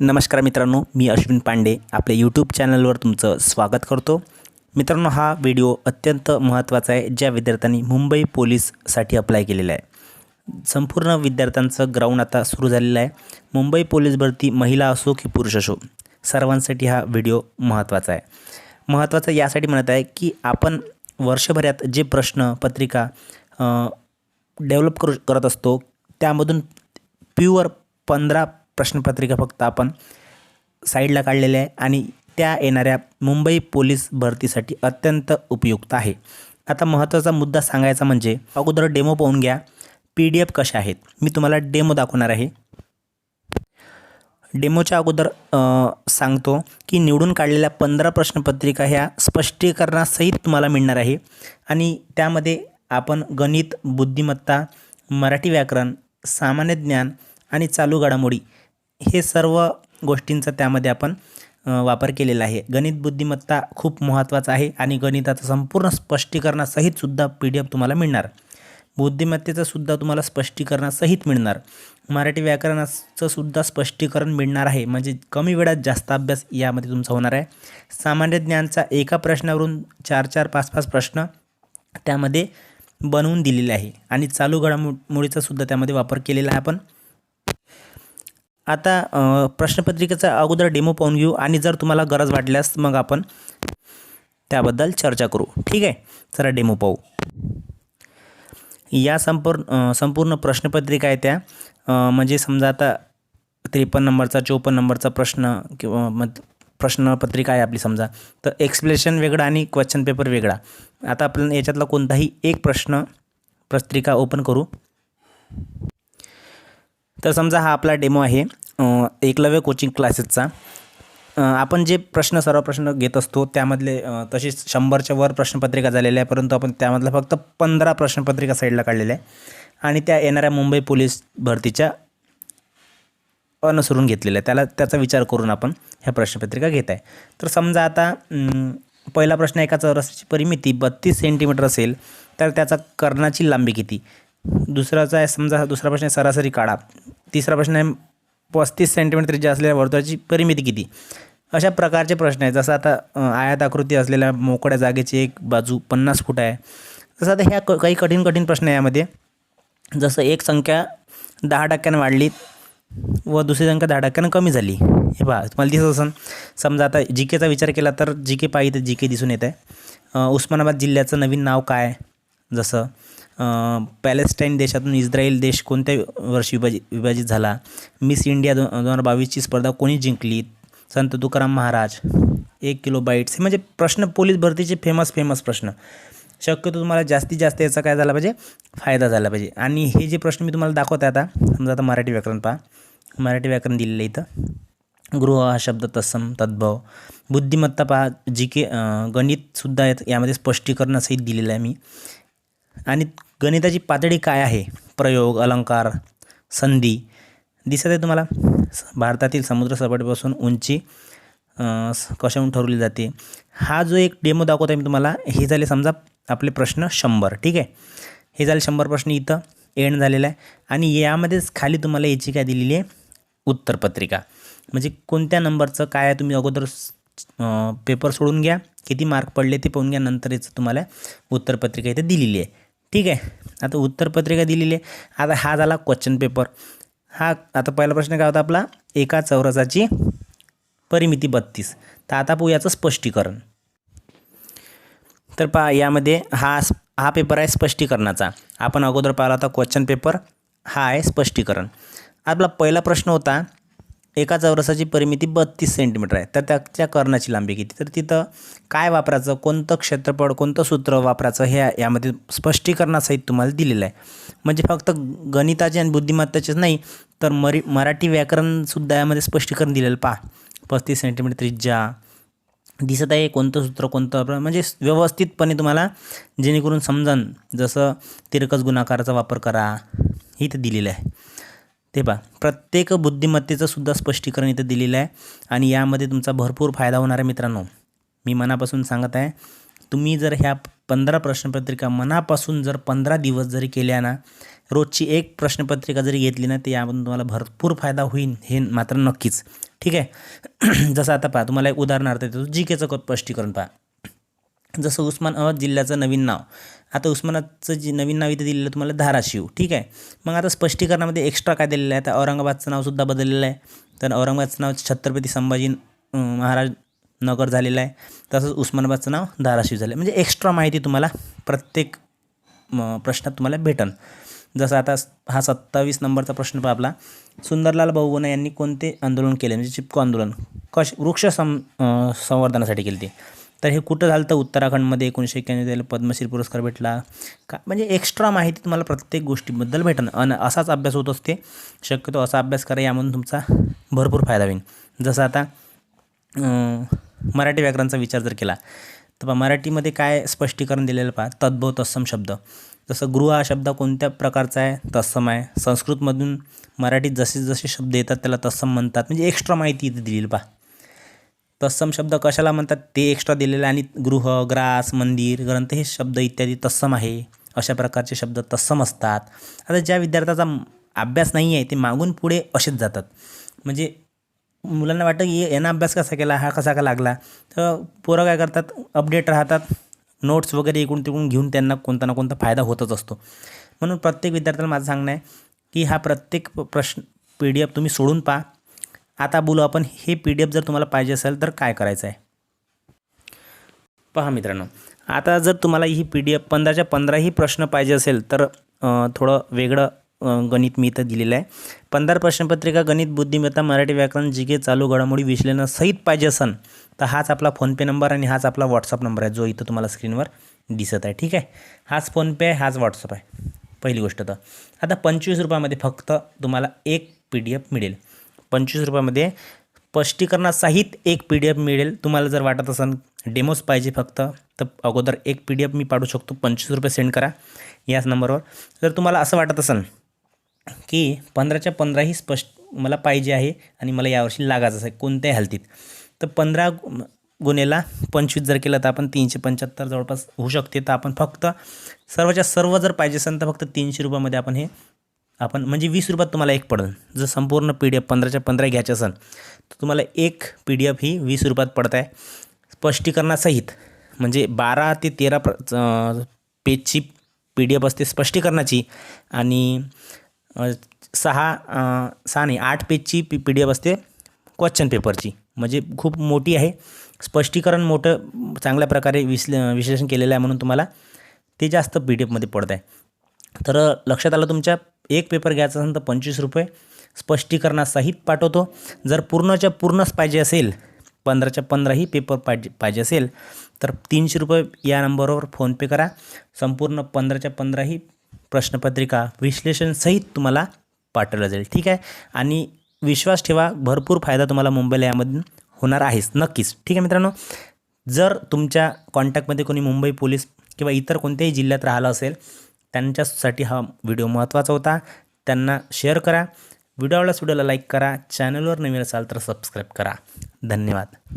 नमस्कार मित्रांनो मी अश्विन पांडे. आपल्या यूट्यूब चॅनलवर तुमचं स्वागत करतो. मित्रांनो हा व्हिडिओ अत्यंत महत्त्वाचा आहे ज्या विद्यार्थ्यांनी मुंबई पोलीससाठी अप्लाय केलेला आहे. संपूर्ण विद्यार्थ्यांचं ग्राउंड आता सुरू झालेलं आहे. मुंबई पोलीस भरती महिला असो की पुरुष असो सर्वांसाठी हा व्हिडिओ महत्त्वाचा आहे. महत्त्वाचं यासाठी म्हणत आहे की आपण वर्षभरात जे प्रश्न पत्रिका डेव्हलप करू करत असतो त्यामधून प्युअर पंधरा प्रश्नपत्रिका फक्त आपण साईडला काढलेल्या आहे आणि त्या येणाऱ्या मुंबई पोलीस भरतीसाठी अत्यंत उपयुक्त आहे. आता महत्त्वाचा मुद्दा सांगायचा म्हणजे अगोदर डेमो पाहून घ्या. पी डी एफ कशा आहेत? मी तुम्हाला डेमो दाखवणार आहे. डेमोच्या अगोदर सांगतो की निवडून काढलेल्या पंधरा प्रश्नपत्रिका ह्या स्पष्टीकरणासहित तुम्हाला मिळणार आहे. आणि त्यामध्ये आपण गणित बुद्धिमत्ता मराठी व्याकरण सामान्य ज्ञान आणि चालू घडामोडी हे सर्व गोष्टींचा त्यामध्ये आपण वापर केलेला आहे. गणित बुद्धिमत्ता खूप महत्त्वाचा आहे आणि गणिताचं संपूर्ण स्पष्टीकरणासहितसुद्धा पी डी एफ तुम्हाला मिळणार. बुद्धिमत्तेचं सुद्धा तुम्हाला स्पष्टीकरणासहित मिळणार. मराठी व्याकरणाचं सुद्धा स्पष्टीकरण मिळणार आहे. म्हणजे कमी वेळात जास्त अभ्यास यामध्ये तुमचा होणार आहे. सामान्य ज्ञानचा एका प्रश्नावरून चार चार पाच पाच प्रश्न त्यामध्ये बनवून दिलेले आहे. आणि चालू घडामोडीचा सुद्धा त्यामध्ये वापर केलेला आहे आपण. आता प्रश्नपत्रिकेचा अगोदर डेमो पाहून घेऊ आणि जर तुम्हाला गरज वाटल्यास मग आपण त्याबद्दल चर्चा करू. ठीक आहे? चला डेमो पाहू. या संपूर्ण संपूर्ण प्रश्नपत्रिका आहे त्या. म्हणजे समजा आता त्रेपन्न नंबरचा चोपन्न नंबरचा प्रश्न किंवा मग प्रश्नपत्रिका आहे आपली समजा. तर एक्सप्लेशन वेगळा आणि क्वेश्चन पेपर वेगळा. आता आपण याच्यातला कोणताही एक प्रश्न पत्रिका ओपन करू. तर समजा हा आपला डेमो आहे. एकलव्य कोचिंग क्लासेसचा आपण जे प्रश्न सर्व प्रश्न घेत असतो त्यामधले तशीच शंभरच्या वर प्रश्नपत्रिका झालेल्या आहे परंतु आपण त्यामधल्या फक्त पंधरा प्रश्नपत्रिका साईडला काढलेल्या आहे आणि त्या येणाऱ्या मुंबई पोलीस भरतीच्या अनुसरून घेतलेल्या आहे त्याला त्याचा विचार करून आपण ह्या प्रश्नपत्रिका घेत आहे. तर समजा आता पहिला प्रश्न एका चौरसाची परिमिती बत्तीस सेंटीमीटर असेल तर त्याचा कर्णाची लांबी किती? दुसराचा आहे समजा दुसरा प्रश्न आहे सरासरी काढा. तिसरा प्रश्न आहे पस्तीस सेंटीमीटर त्रिज्या असलेल्या वर्तुळाची परिमिती किती? अशा प्रकारचे प्रश्न आहेत. जसं आता आयात आकृती असलेल्या मोकळ्या जागेची एक बाजू पन्नास फूट आहे. तसं आता ह्या क- काही कठीण कठीण प्रश्न आहे यामध्ये. जसं एक संख्या दहा टक्क्यानं वाढली व दुसरी संख्या दहा टक्क्यानं कमी झाली. हे पहा तुम्हाला दिसत असं समजा आता जी केचा विचार केला तर जी के पाहिजे जी के दिसून येत आहे उस्मानाबाद जिल्ह्याचं नवीन नाव काय? जसं पॅलेस्टाईन देशातून इस्रायल देश कोणत्या वर्षी विभाजित विभाजित झाला. मिस इंडिया दो दोन हजार बावीसची स्पर्धा कोणी जिंकली? संत तुकाराम महाराज. एक किलो बाईट्स. हे म्हणजे प्रश्न पोलीस भरतीचे फेमस फेमस प्रश्न. शक्यतो तुम्हाला जास्तीत जास्त याचा काय झाला पाहिजे? फायदा झाला पाहिजे. आणि हे जे प्रश्न मी तुम्हाला दाखवत आहे आता समजा आता मराठी व्याकरण पहा. मराठी व्याकरण दिलेलं इथं. गृह हा शब्द तत्सम तद्भव. बुद्धिमत्ता पहा जी के गणितसुद्धा यात यामध्ये स्पष्टीकरणासहित दिलेलं आहे मी. आणि गणिताची पातळी काय आहे? प्रयोग अलंकार संधी दिसत आहे तुम्हाला? स- भारतातील समुद्रसपाटीपासून उंची कशाहून ठरवली जाते? हा जो एक डेमो दाखवत आहे मी तुम्हाला हे झाले समजा आपले प्रश्न शंभर ठीक आहे? हे झाले शंभर प्रश्न इथं एंड झालेला आहे. आणि यामध्येच खाली तुम्हाला याची काय दिलेली आहे? उत्तरपत्रिका म्हणजे कोणत्या नंबरचं काय आहे तुम्ही अगोदर पेपर सोडून घ्या. किती मार्क पडले ते पाहून घ्या नंतर याचं तुम्हाला उत्तरपत्रिका इथे दिलेली आहे. ठीक आहे. आता उत्तरपत्रिका दिलेली आहे. आता हा झाला क्वेश्चन पेपर हा आता पहिला प्रश्न काय होता आपला? एका चौरसाची परिमिती बत्तीस. तर आता पाहू याचं स्पष्टीकरण. तर पहा यामध्ये हा हा पेपर आहे स्पष्टीकरणाचा. आपण अगोदर पाहिला होता क्वेश्चन पेपर हा आहे स्पष्टीकरण. आपला पहिला प्रश्न होता एका चौरसाची परिमिती बत्तीस सेंटीमीटर आहे. तर त्याच्या कर्णाची लांबी किती? तर तिथं काय वापरायचं? कोणतं क्षेत्रफळ कोणतं सूत्र वापरायचं? हे यामध्ये स्पष्टीकरणासहित तुम्हाला दिलेलं आहे. म्हणजे फक्त गणिताचे आणि बुद्धिमत्ताचेच नाही तर मरी मराठी व्याकरणसुद्धा यामध्ये स्पष्टीकरण दिलेलं पहा. पस्तीस सेंटीमीटर त्रिज्या. दिसत आहे कोणतं सूत्र कोणतं म्हणजे व्यवस्थितपणे तुम्हाला जेणेकरून समजन. जसं तिरकस गुणाकाराचा वापर करा. हे तर दिलेलं आहे. ते पहा प्रत्येक बुद्धिमत्तेचं सुद्धा स्पष्टीकरण इथं दिलेलं आहे आणि यामध्ये तुमचा भरपूर फायदा होणार आहे मित्रांनो. मी मनापासून सांगत आहे तुम्ही जर ह्या पंधरा प्रश्नपत्रिका मनापासून जर पंधरा दिवस जरी केल्या ना रोजची एक प्रश्नपत्रिका जरी घेतली ना तर यामधून तुम्हाला भरपूर फायदा होईल हे मात्र नक्कीच. ठीक आहे? जसं आता पहा तुम्हाला एक उदाहरणार्थ देतो जी केचं स्पष्टीकरण पहा. जसं उस्मान अहमद जिल्ह्याचं नवीन नाव आता उस्मानाचं जे नवीन नाव इथे दिलेलं आहे तुम्हाला धाराशिव ठीक आहे? मग आता स्पष्टीकरणामध्ये एक्स्ट्रा काय दिलेलं आहे? आता औरंगाबादचं नावसुद्धा बदललेलं आहे. तर औरंगाबादचं नाव छत्रपती संभाजी महाराज नगर झालेलं आहे. तसंच उस्मानाबादचं नाव धाराशिव झालं आहे. म्हणजे एक्स्ट्रा माहिती तुम्हाला प्रत्येक म, प्रश्नात तुम्हाला भेटन. जसं आता हा सत्तावीस नंबरचा प्रश्न पहा आपला. सुंदरलाल बहुगुणा यांनी कोणते आंदोलन केले? म्हणजे चिपको आंदोलन. कश वृक्ष सं संवर्धनासाठी केले ते. तर हे कुठं झालं तर उत्तराखंडमध्ये एकोणीसशे एक्क्याण्णव त्याला पद्मश्री पुरस्कार भेटला. का म्हणजे एक्स्ट्रा माहिती तुम्हाला प्रत्येक गोष्टीबद्दल भेटणं आणि असाच अभ्यास होत असते. शक्यतो असा अभ्यास करा यामधून तुमचा भरपूर फायदा होईल. जसं आता मराठी व्याकरणचा विचार जर केला तर मराठीमध्ये काय स्पष्टीकरण दिलेलं पहा? तद्भव तत्सम शब्द. जसं गृह हा शब्द कोणत्या प्रकारचा आहे? तत्सम आहे. संस्कृतमधून मराठीत जसे जसे शब्द येतात त्याला तत्सम म्हणतात. म्हणजे एक्स्ट्रा माहिती इथे दिलेली पहा. तत्सम शब्द कशाला म्हणतात? ते एक्स्ट्रा दिलेलं आणि गृह ग्रास मंदिर ग्रंथ हे शब्द इत्यादी तत्सम आहे. अशा प्रकारचे शब्द तत्सम असतात. आता ज्या विद्यार्थ्याचा अभ्यास नाही आहे ते मागून पुढे असेच जातात. म्हणजे मुलांना वाटतं की यांना अभ्यास कसा केला? हा कसा का लागला? तर पोरं काय करतात? अपडेट राहतात. नोट्स वगैरे इकडून तिकडून घेऊन त्यांना कोणता ना कोणता फायदा होतच असतो. म्हणून प्रत्येक विद्यार्थ्याला माझं सांगणं आहे की हा प्रत्येक प- प्रश्न पी डी एफ तुम्ही सोडून पहा. आता बोलू आपण हे पी डी एफ जर तुम्हाला पाहिजे असेल तर काय करायचं आहे? पहा मित्रांनो आता जर तुम्हाला ही पी डी एफ पंधराच्या पंधराही प्रश्न पाहिजे असेल तर थोडं वेगळं गणित मी इथं दिलेलं आहे. पंधरा प्रश्नपत्रिका गणित बुद्धिमत्ता मराठी व्याकरण जी के चालू घडामोडी विश्लेषण सहित पाहिजे असन तर हाच आपला फोनपे नंबर आणि हाच आपला व्हॉट्सअप नंबर आहे जो इथं तुम्हाला स्क्रीनवर दिसत आहे ठीक आहे? हाच फोनपे आहे हाच व्हॉट्सअप आहे पहिली गोष्ट तर. आता पंचवीस रुपयामध्ये फक्त तुम्हाला एक पी डी एफ मिळेल. पंचवीस रुपयामध्ये स्पष्टीकरणासहित एक पी डी एफ मिळेल. तुम्हाला जर वाटत असेल डेमोज पाहिजे फक्त तर अगोदर एक पी डी एफ मी पाठवू शकतो. पंचवीस रुपये सेंड करा याच नंबरवर जर तुम्हाला असं वाटत असेल की पंधराच्या पंधराही स्पष्ट मला पाहिजे आहे आणि मला यावर्षी लागायचं आहे कोणत्याही हालतीत तर पंधरा गु- गुन्हेला पंचवीस जर केलं तर आपण तीनशे पंच्याहत्तर जवळपास होऊ शकते. तर आपण फक्त सर्वच्या सर्व जर पाहिजे असेल तर फक्त तीनशे रुपयामध्ये आपण हे आपण म्हणजे वीस रुपयात तुम्हाला एक पडेल जर संपूर्ण पी डी एफ पंधराच्या पंधरा घ्यायचे असेल तर तुम्हाला एक पी डी एफ ही वीस रुपयात पडत आहे स्पष्टीकरणासहित म्हणजे बारा ते तेरा प्र पेजची पी डी एफ असते स्पष्टीकरणाची आणि सहा सहा नाही आठ पेजची पी पी डी एफ असते क्वेश्चन पेपरची. म्हणजे खूप मोठी आहे. स्पष्टीकरण मोठं चांगल्या प्रकारे विश्ले विश्लेषण केलेलं आहे म्हणून तुम्हाला ते जास्त पी डी एफमध्ये पडत आहे तर लक्षात आलं तुमच्या? एक पेपर घ्यायचा असेल तर पंचवीस रुपये. स्पष्टीकरणासहित पाठवतो. जर पूर्णच्या पूर्णच पाहिजे असेल पंधराच्या पंधराही पेपर पाहिजे पाहिजे असेल तर तीनशे रुपये या नंबरवर फोनपे करा. संपूर्ण पंधराच्या पंधराही प्रश्नपत्रिका विश्लेषणसहित तुम्हाला पाठवलं जाईल. ठीक आहे? आणि विश्वास ठेवा भरपूर फायदा तुम्हाला मुंबईला यामधून होणार आहेच नक्कीच. ठीक आहे मित्रांनो? जर तुमच्या कॉन्टॅक्टमध्ये कोणी मुंबई पोलीस किंवा इतर कोणत्याही जिल्ह्यात राहिलं असेल त्यांच्यासाठी हा व्हिडिओ महत्त्वाचा होता. त्यांना शेअर करा. व्हिडिओला व्हिडिओला लाईक करा. चॅनलवर नवीन असाल तर सबस्क्राईब करा. धन्यवाद.